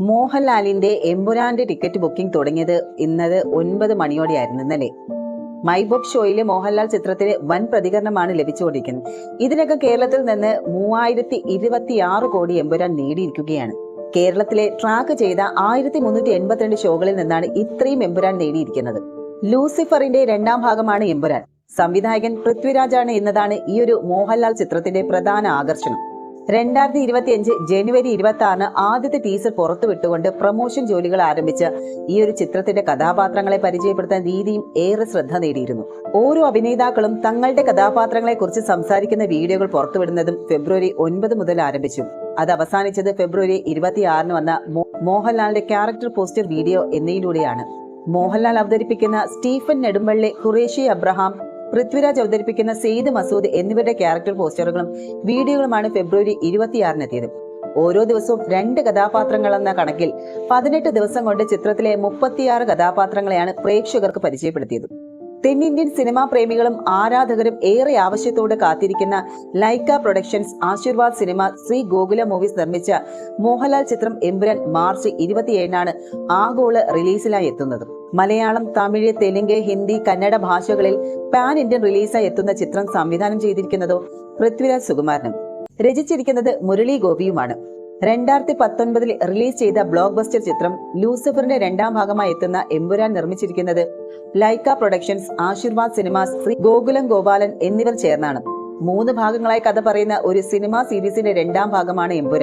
മോഹൻലാലിന്റെ എമ്പുരാന്റെ ticket booking തുടങ്ങിയത് ഇന്നത് ഒൻപത് മണിയോടെയായിരുന്നു ഇന്നലെ. മൈബോബ് ഷോയിലെ മോഹൻലാൽ ചിത്രത്തിന് വൻ പ്രതികരണമാണ് ലഭിച്ചുകൊണ്ടിരിക്കുന്നത്. ഇതിനകം കേരളത്തിൽ നിന്ന് മൂവായിരത്തി ഇരുപത്തി ആറ് കോടി എമ്പുരാൻ നേടിയിരിക്കുകയാണ്. കേരളത്തിലെ ട്രാക്ക് ചെയ്ത ആയിരത്തി മുന്നൂറ്റി എൺപത്തിരണ്ട് ഷോകളിൽ നിന്നാണ് ഇത്രയും എമ്പുരാൻ നേടിയിരിക്കുന്നത്. ലൂസിഫറിന്റെ രണ്ടാം ഭാഗമാണ് എമ്പുരാൻ. സംവിധായകൻ പൃഥ്വിരാജാണ് എന്നതാണ് ഈ ഒരു മോഹൻലാൽ ചിത്രത്തിന്റെ പ്രധാന ആകർഷണം. രണ്ടായിരത്തി ഇരുപത്തി അഞ്ച് ജനുവരി ഇരുപത്തി ആറിന് ആദ്യത്തെ ടീസർ പുറത്തുവിട്ടുകൊണ്ട് പ്രൊമോഷൻ ജോലികൾ ആരംഭിച്ച ഈ ഒരു ചിത്രത്തിന്റെ കഥാപാത്രങ്ങളെ പരിചയപ്പെടുത്താൻ രീതിയും ഏറെ ശ്രദ്ധ നേടിയിരുന്നു. ഓരോ അഭിനേതാക്കളും തങ്ങളുടെ കഥാപാത്രങ്ങളെ കുറിച്ച് സംസാരിക്കുന്ന വീഡിയോകൾ പുറത്തുവിടുന്നതും ഫെബ്രുവരി ഒൻപത് മുതൽ ആരംഭിച്ചു. അത് അവസാനിച്ചത് ഫെബ്രുവരി ഇരുപത്തിയാറിന് വന്ന മോഹൻലാലിന്റെ ക്യാരക്ടർ പോസ്റ്റർ വീഡിയോ എന്നിവയിലൂടെയാണ് മോഹൻലാൽ അവതരിപ്പിക്കുന്ന സ്റ്റീഫൻ നെടുമ്പള്ളി ഖുറേഷി അബ്രഹാം പൃഥ്വിരാജ് അവതരിപ്പിക്കുന്ന സെയ്ദ് മസൂദ് എന്നിവരുടെ ക്യാരക്ടർ പോസ്റ്ററുകളും വീഡിയോകളുമാണ് ഫെബ്രുവരി ഇരുപത്തിയാറിനെത്തിയത്. ഓരോ ദിവസവും രണ്ട് കഥാപാത്രങ്ങൾ എന്ന കണക്കിൽ പതിനെട്ട് ദിവസം കൊണ്ട് ചിത്രത്തിലെ മുപ്പത്തിയാറ് കഥാപാത്രങ്ങളെയാണ് പ്രേക്ഷകർക്ക് പരിചയപ്പെടുത്തിയത്. തെന്നിന്ത്യൻ സിനിമാ പ്രേമികളും ആരാധകരും ഏറെ ആവശ്യത്തോടെ കാത്തിരിക്കുന്ന Lyca productions Aashirvad cinema Sree Gokula movies നിർമ്മിച്ച മോഹൻലാൽ ചിത്രം എമ്പുരാൻ മാർച്ച് ഇരുപത്തിയേഴിനാണ് ആഗോള റിലീസിലായി എത്തുന്നത്. മലയാളം തമിഴ് തെലുങ്ക് ഹിന്ദി കന്നഡ ഭാഷകളിൽ പാൻ ഇന്ത്യൻ റിലീസായി എത്തുന്ന ചിത്രം സംവിധാനം ചെയ്തിരിക്കുന്നതോ പൃഥ്വിരാജ് സുകുമാരനും. രചിച്ചിരിക്കുന്നത് മുരളി ഗോപിയുമാണ്. രണ്ടായിരത്തി പത്തൊൻപതിൽ റിലീസ് ചെയ്ത ബ്ലോക്ക് ബസ്റ്റർ ചിത്രം ലൂസിഫറിന്റെ രണ്ടാം ഭാഗമായി എത്തുന്ന എമ്പുരാൻ നിർമ്മിച്ചിരിക്കുന്നത് Lyca productions Aashirvad cinemas Sree Gokulam Gopalan എന്നിവർ ചേർന്നാണ്. മൂന്ന് ഭാഗങ്ങളായി കഥ പറയുന്ന ഒരു സിനിമാ സീരീസിന്റെ രണ്ടാം ഭാഗമാണ് എമ്പുരാൻ.